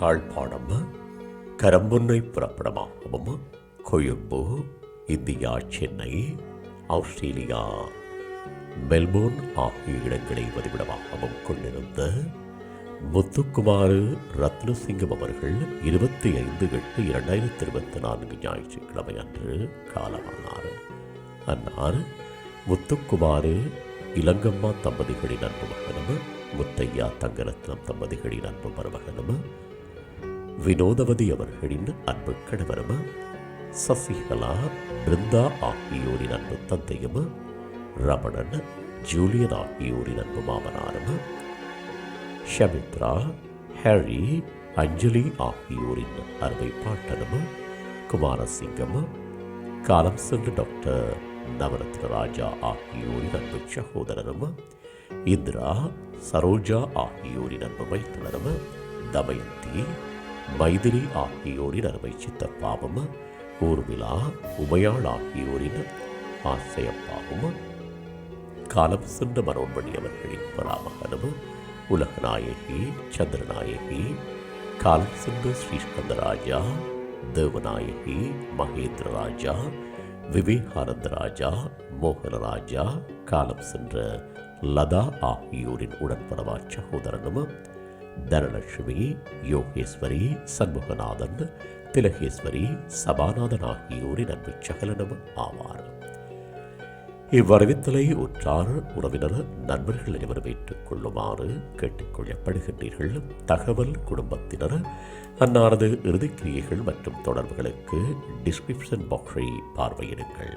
யாழ்ப்பாணம் கரம்பொன்னை புறப்படமாகவும் Colombo India Chennai Australia Melbourne ஆகிய இடங்களை வதிவிடமாகவும் கொண்டிருந்த முத்துக்குமார் ரத்னசிங்கம் அவர்கள் இருபத்தி ஐந்து எட்டு இரண்டாயிரத்தி இருபத்தி நான்கு ஞாயிற்றுக்கிழமை அன்று காலமானார். அன்னார் முத்துக்குமார் இளங்கம்மா தம்பதிகளின் அன்பு மகனும் முத்தையா தங்கரத்னம் தம்பதிகளின் அன்பு மருமகனும் வினோதவதி அவர்களின் அன்பு கணவரும்? சசிகலா பிருந்தா ஆகியோரின் அன்பு தந்தையும்? ரமணன் ஜூலியன் ஆகியோரின் அன்பு மாமனாரும்? ஷமித்ரா ஹாரி அஞ்சலி ஆகியோரின் அருமை பாட்டனும்? குமாரசிங்கம்? காலம் சென்று டாக்டர் நவரத்ன ராஜா ஆகியோரின் அன்பு சகோதரரும்? இந்திரா சரோஜா ஆகியோரின் அன்பு மைத்துனரும்? தமயந்தி வைதிரி ஆகியோரின் அருமை சித்தப்பாவும் ஊர்மிளா உமையாள் ஆகியோரின் ஆசையப்பாவும் காலம் சென்ற மனோன்மணி அவர்களின் பராமகனும் உலகநாயகி சந்திரநாயகி காலம் சென்ற ஸ்ரீஸ்கந்தராஜா தேவநாயகி மகேந்திரராஜா விவேகானந்தராஜா மோகனராஜா காலம் சென்ற லதா ஆகியோரின் உடன்படவா சகோதரனும் தனலட்சுமி யோகேஸ்வரி சண்முகநாதன் திலகேஸ்வரி சபாநாதன் ஆகியோரின் அன்பு சகலனும் ஆவார். இவ்வரவித்தலை உற்றார் உறவினர் நண்பர்கள் அனைவரும் ஏற்றுக் கொள்ளுமாறு கேட்டுக்கொள்ளப்படுகின்றீர்கள் தகவல் குடும்பத்தினர் அன்னாரது இறுதிக்கிரியைகள் மற்றும் தொடர்புகளுக்கு டிஸ்கிரிப்ஷன் பாக்ஸை பார்வையிடுங்கள்.